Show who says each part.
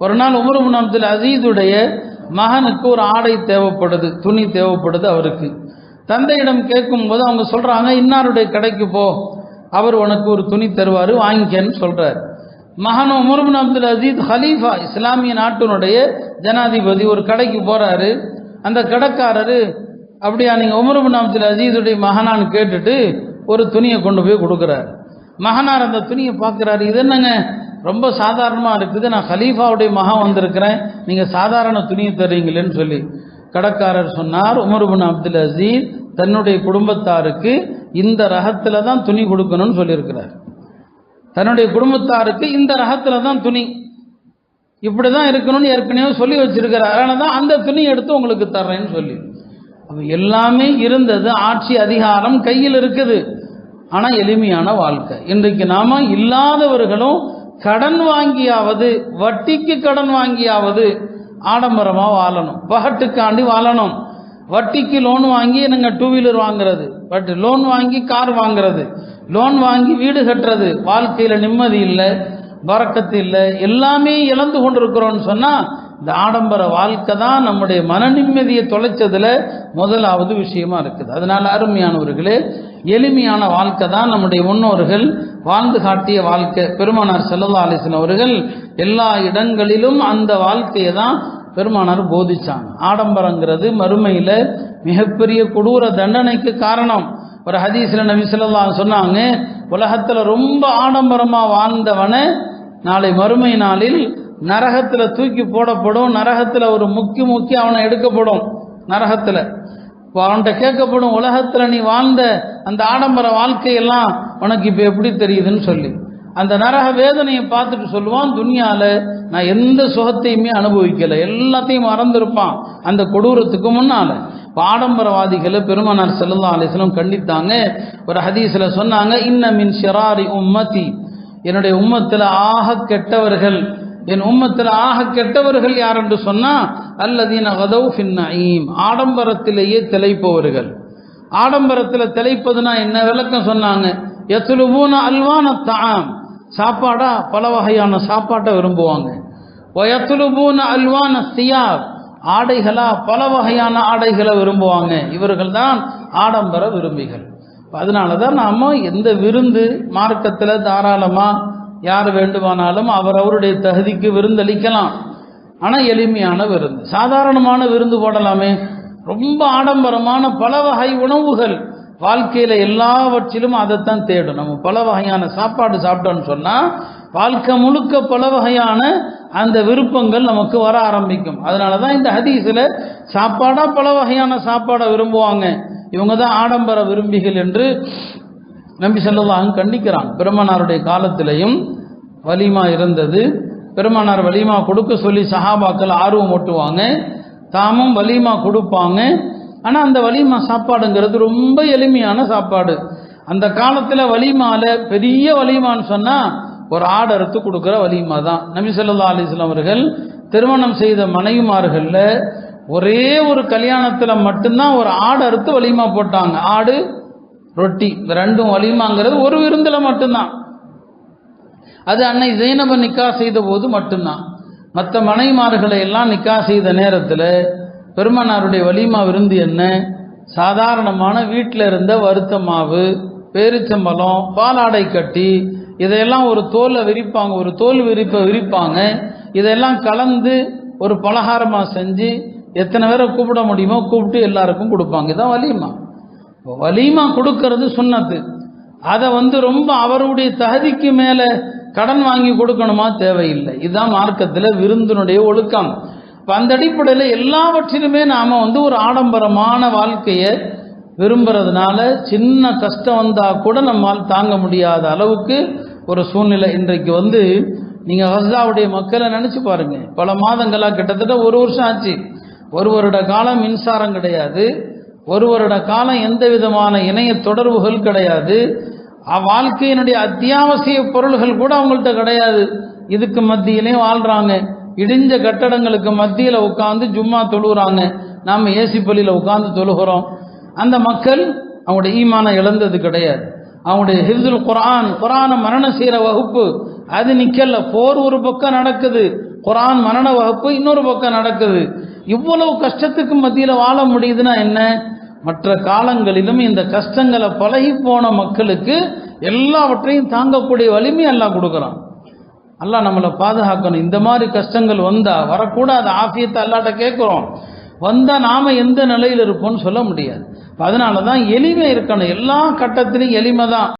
Speaker 1: ஒரு நாள் உமர் அப்துல் அசீதுடைய மகனுக்கு ஒரு ஆடை தேவைப்படுது துணி தேவைப்படுது அவருக்கு. தந்தையிடம் கேட்கும்போது அவங்க சொல்கிறாங்க இன்னாருடைய கடைக்கு போ அவர் உனக்கு ஒரு துணி தருவார் வாங்கிக்கன்னு சொல்கிறார் மகன் உமர்பின் அப்துல் அசீத் ஹலீஃபா இஸ்லாமிய நாட்டினுடைய ஜனாதிபதி ஒரு கடைக்கு போகிறாரு அந்த கடைக்காரரு அப்படியா நீங்கள் உமர்பின் அப்துல் அசீதுடைய மகனான்னு கேட்டுட்டு ஒரு துணியை கொண்டு போய் கொடுக்குறாரு. மகனார் அந்த துணியை பார்க்குறாரு இது என்னங்க? ரொம்ப சாதாரணமாக இருக்குது. நான் ஹலீஃபாவுடைய மகன் வந்திருக்கிறேன். நீங்கள் சாதாரண துணியை தர்றீங்களேன்னு சொல்லி. கடற்காரர் சொன்னார் உமருபின் அப்துல் அசீஸ் தன்னுடைய குடும்பத்தாருக்கு இந்த ரகத்தில் தான் துணி கொடுக்கணும்னு சொல்லியிருக்கிறார். தன்னுடைய குடும்பத்தாருக்கு இந்த ரகத்தில் தான் துணி. இப்படி தான் இருக்கணும்னு ஏற்கனவே சொல்லி வச்சிருக்கிறார். அதனால தான் அந்த துணி எடுத்து உங்களுக்கு தர்றேன்னு சொல்லி. அப்போ எல்லாமே இருந்தது. ஆட்சி அதிகாரம் கையில் இருக்குது. ஆனால் எளிமையான வாழ்க்கை. இன்றைக்கு நாம இல்லாதவர்களும் கடன் வாங்கியாவது வட்டிக்கு கடன் வாங்கியாவது ஆடம்பரமாக வாழணும். பகட்டுக்காண்டி வாழணும். வட்டிக்கு லோன் வாங்கி நாங்கள் டூ வீலர் வாங்குறது? பட் லோன் வாங்கி கார் வாங்குறது. லோன் வாங்கி வீடு கட்டுறது. வாழ்க்கையில் நிம்மதி இல்லை பறக்கத்து இல்லை எல்லாமே இழந்து கொண்டிருக்கிறோம்னு சொன்னால் இந்த ஆடம்பர வாழ்க்கை தான் நம்முடைய மன நிம்மதியை தொலைச்சதில் முதலாவது விஷயமா இருக்குது. அதனால் அருமையானவர்களே எளிமையான வாழ்க்கை தான் நம்முடைய முன்னோர்கள் வாழ்ந்து காட்டிய வாழ்க்கை. பெருமானார் செல்லல்லா அலிசன் அவர்கள் எல்லா இடங்களிலும் அந்த வாழ்க்கையை தான் பெருமானார் போதிச்சாங்க. ஆடம்பரங்கிறது மறுமையில் மிகப்பெரிய கொடூர தண்டனைக்கு காரணம். ஒரு ஹதீஸ்ல நபி சொல்லா சொன்னாங்க உலகத்தில் ரொம்ப ஆடம்பரமாக வாழ்ந்தவனை நாளை மறுமை நாளில் நரகத்தில் தூக்கி போடப்படும். நரகத்தில் ஒரு முக்கி முக்கி அவனை எடுக்கப்படும். நரகத்தில் அவன்கிட்ட கேட்கப்படும் உலகத்தில் நீ வாழ்ந்த அந்த ஆடம்பர வாழ்க்கையெல்லாம் உனக்கு இப்போ எப்படி தெரியுதுன்னு சொல்லி. அந்த நரக வேதனையை பார்த்துட்டு சொல்லுவான் துனியாவில் நான் எந்த சுகத்தையுமே அனுபவிக்கலை. எல்லாத்தையும் மறந்துருப்பான். அந்த கொடூரத்துக்கு முன்னால். ஆடம்பரவாதிகளை பெருமனார் செல்லல்லா அலிஸ்லம் கண்டித்தாங்க. ஒரு ஹதீஸில் சொன்னாங்க இன்ன மின் ஷிராரி உம்மதி என்னுடைய உம்மத்தில் ஆக கெட்டவர்கள் என் உம்மத்தில் ஆக கெட்டவர்கள் யார் என்று சொன்னால் அல்லதீன கதவு ஃபின்னீம் ஆடம்பரத்திலேயே திளைப்பவர்கள். ஆடம்பரத்தில் திளைப்பதுனா என்ன விளக்கம் சொன்னாங்க? எத்துலுபூன அல்வான தாம் சாப்பாடா? பல வகையான சாப்பாட்டை விரும்புவாங்க. ஒயத்துலுபூன அல்வான சியாப். ஆடைகளா? பல வகையான ஆடைகளை விரும்புவாங்க. இவர்கள் தான் ஆடம்பர விரும்பிகள். அதனால தான் நாம் எந்த விருந்து மார்க்கத்தில் தாராளமாக யார் வேண்டுமானாலும் அவர் அவருடைய தகுதிக்கு விருந்தளிக்கலாம். ஆனால் எளிமையான விருந்து. சாதாரணமான விருந்து போடலாமே. ரொம்ப ஆடம்பரமான பல வகை உணவுகள். வாழ்க்கையில் எல்லாவற்றிலும் அதைத்தான் தேடும். நம்ம பல வகையான சாப்பாடு சாப்பிட்டோன்னு சொன்னால் வாழ்க்கை முழுக்க பல வகையான அந்த விருப்பங்கள் நமக்கு வர ஆரம்பிக்கும். அதனால தான் இந்த ஹதீஸில் சாப்பாடாக பல வகையான சாப்பாடை விரும்புவாங்க. இவங்க தான் ஆடம்பர விரும்பிகள் என்று நம்பி செல்லவாக கண்டிக்கிறான். பெருமனாருடைய காலத்திலையும் வலிமா இருந்தது. பெருமானார் வலிமா கொடுக்க சொல்லி சஹாபாக்கள் ஆர்வம் ஓட்டுவாங்க. தாமும் வலிமா கொடுப்பாங்க. ஆனால் அந்த வலிமா சாப்பாடுங்கிறது ரொம்ப எளிமையான சாப்பாடு. அந்த காலத்தில் வலிமால பெரிய வலிமான்னு சொன்னால் ஒரு ஆடு அறுத்து கொடுக்குற வலிமா தான். நபி சொல்லா அலிஸ்லாம் அவர்கள் திருமணம் செய்த மனைவிமார்களில் ஒரே ஒரு கல்யாணத்தில் மட்டும்தான் ஒரு ஆடு அறுத்து வலிமா போட்டாங்க. ஆடு ரொட்டி இந்த ரெண்டும் வலிமாங்கிறது ஒரு விருந்தில் மட்டும்தான். அது அன்னை ஜெயினப நிக்கா செய்த போது மட்டும்தான். மற்ற மனைமார்களை எல்லாம் நிக்கா செய்த நேரத்தில் பெருமனாருடைய வலிமா விருந்து என்ன? சாதாரணமான வீட்டில் இருந்த வருத்த மாவு பேரிச்சம்பழம் பாலாடை கட்டி இதையெல்லாம் ஒரு தோலை விரிப்பாங்க ஒரு தோல் விரிப்பை விரிப்பாங்க. இதெல்லாம் கலந்து ஒரு பலகாரமாக செஞ்சு எத்தனை பேரை கூப்பிட முடியுமோ கூப்பிட்டு எல்லாருக்கும் கொடுப்பாங்க. இதான் வலிமா. வலிமா கொடுக்கறது சுண்ணத்து. அதை வந்து ரொம்ப அவருடைய தகுதிக்கு மேலே கடன் வாங்கி கொடுக்கணுமா தேவையில்லை. இதுதான் மார்க்கத்தில் விருந்தினுடைய ஒழுக்கம். இப்போ அந்த அடிப்படையில் எல்லாவற்றிலுமே நாம் வந்து ஒரு ஆடம்பரமான வாழ்க்கையை விரும்புறதுனால சின்ன கஷ்டம் வந்தால் கூட நம்மால் தாங்க முடியாத அளவுக்கு ஒரு சூழ்நிலை இன்றைக்கு வந்து நீங்கள் ஹஸ்தாவுடைய மக்களை நினச்சி பாருங்கள் பல மாதங்களாக கிட்டத்தட்ட ஒரு வருஷம் ஆச்சு. ஒரு வருட காலம் மின்சாரம் கிடையாது. ஒரு வருட காலம் எந்த விதமான இணைய தொடர்புகள் கிடையாது. வாழ்க்கையினுடைய அத்தியாவசிய பொருள்கள் கூட அவங்கள்ட்ட கிடையாது. இதுக்கு மத்தியிலையும் வாழ்கிறாங்க இடிஞ்ச கட்டடங்களுக்கு மத்தியில் உட்காந்து ஜும்மா தொழுகிறாங்க. நாம் ஏசி பள்ளியில் உட்காந்து தொழுகிறோம். அந்த மக்கள் அவங்களுடைய ஈமானம் இழந்தது கிடையாது. அவங்களுடைய ஹிப்துல் குரான் குரானை மரணம் செய்கிற வகுப்பு அது நிற்கல போர் ஒரு பக்கம் நடக்குது. குரான் மரண வகுப்பு இன்னொரு பக்கம் நடக்குது. இவ்வளவு கஷ்டத்துக்கு மத்தியில் வாழ முடியுதுன்னா என்ன? மற்ற காலங்களிலும் இந்த கஷ்டங்களை பழகி போன மக்களுக்கு எல்லாவற்றையும் தாங்கக்கூடிய வலிமை எல்லாம் கொடுக்குறான். அல்லாஹ் நம்மளை பாதுகாக்கணும். இந்த மாதிரி கஷ்டங்கள் வந்தால் வரக்கூடாது ஆஃபியத்தை அல்லாட்ட கேட்குறோம். வந்தால் நாம் எந்த நிலையில் இருப்போம்னு சொல்ல முடியாது. அதனால தான் எளிமை இருக்கணும். எல்லா கட்டத்திலையும் எளிமை தான்